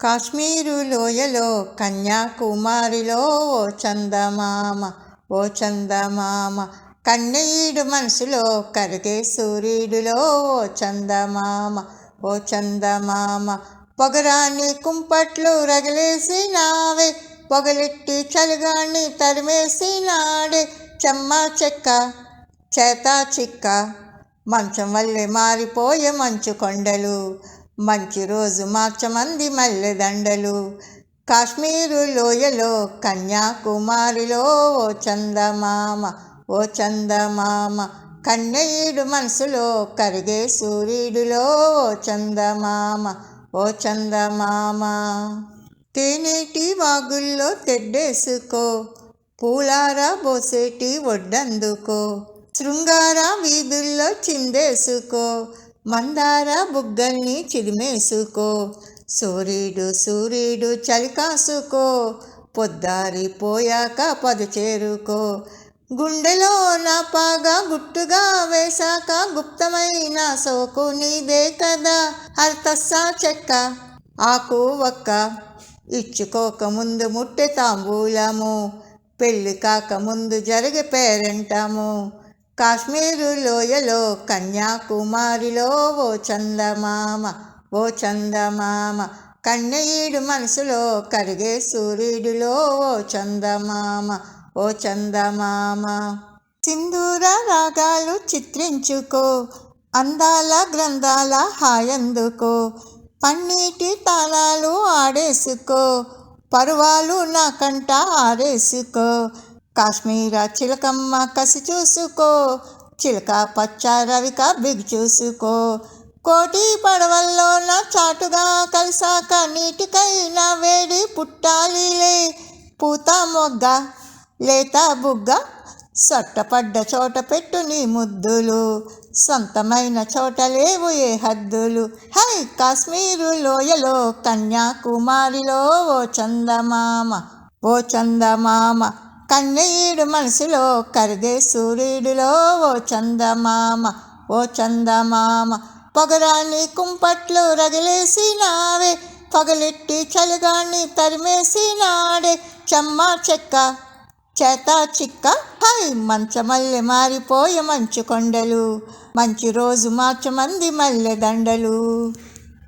కాశ్మీరు లోయలో కన్యాకుమారిలో ఓ చందమామ ఓ చందమామ. కన్నీడు మనసులో కరిగే సూర్యుడిలో ఓ చందమామ ఓ చందమామ. పొగరాన్ని కుంపట్లు రగిలేసి నావే పొగలెట్టి చలిగాన్ని తరిమేసి నాడే. చెమ్మా చెక్క చేతా చిక్క మంచం వల్లే మారిపోయే మంచు కొండలు. మంచి రోజు మార్చమంది మల్లెదండలు. కాశ్మీరు లోయలో కన్యాకుమారిలో ఓ చందమామ ఓ చందమామ. కన్నయ్యుడు మనసులో కరిగే సూర్యుడిలో ఓ చందమామ ఓ చందమామ. తేనేటి వాగుల్లో తెడ్డేసుకో పూలారా బోసేటి ఒడ్డందుకో. శృంగార వీధుల్లో చిందేసుకో మందార బుగ్గల్ని చిదిమేసుకో సూర్యుడు సూర్యుడు చలి కాసుకో. పొద్దారిపోయాక పదు చేరుకో. గుండెలో నా పాగా గుట్టుగా వేశాక గుప్తమైన సోకు నీదే కదా. అర్థస్సా చెక్క ఆకు ఒక్క. ఇచ్చుకోక ముందు ముట్టె తాంబూలము. పెళ్ళి కాక ముందు జరిగే పేరంటాము. కాశ్మీరు లోయలో కన్యాకుమారిలో ఓ చందమామ ఓ చందమామ. కన్నయ్యుడు మనసులో కరిగే సూర్యుడిలో ఓ చందమామ ఓ చందమామ. సింధూర రాగాలు చిత్రించుకో అందాల గ్రంథాల హాయందుకో. పన్నీటి తాళాలు ఆడేసుకో పరువాలు నా కంట ఆరేసుకో. కాశ్మీర చిలకమ్మ కసి చూసుకో చిలక పచ్చ రవిక బిగి చూసుకో. కోటి పడవల్లో నా చాటుగా కలిసాక నీటికైనా వేడి పుట్టాలిలే. పూత మొగ్గ లేత బుగ్గ సొట్టపడ్డ చోట పెట్టు నీ ముద్దులు. సొంతమైన చోట లేవు ఏ హద్దులు. హై కాశ్మీరు లోయలో కన్యాకుమారిలో ఓ చందమామ ఓ చందమామ. కన్నయ్యుడు మనసులో కరిగే సూర్యుడిలో ఓ చందమామ ఓ చందమామ. పొగరాన్ని కుంపట్లు రగిలేసి నావే పగలెట్టి చలిగాన్ని తరిమేసినాడే. చెమ్మ చెక్క చేత చిక్క హై మంచమల్లె మారిపోయే మంచు కొండలు. మంచి రోజు మార్చమంది మల్లె దండలు.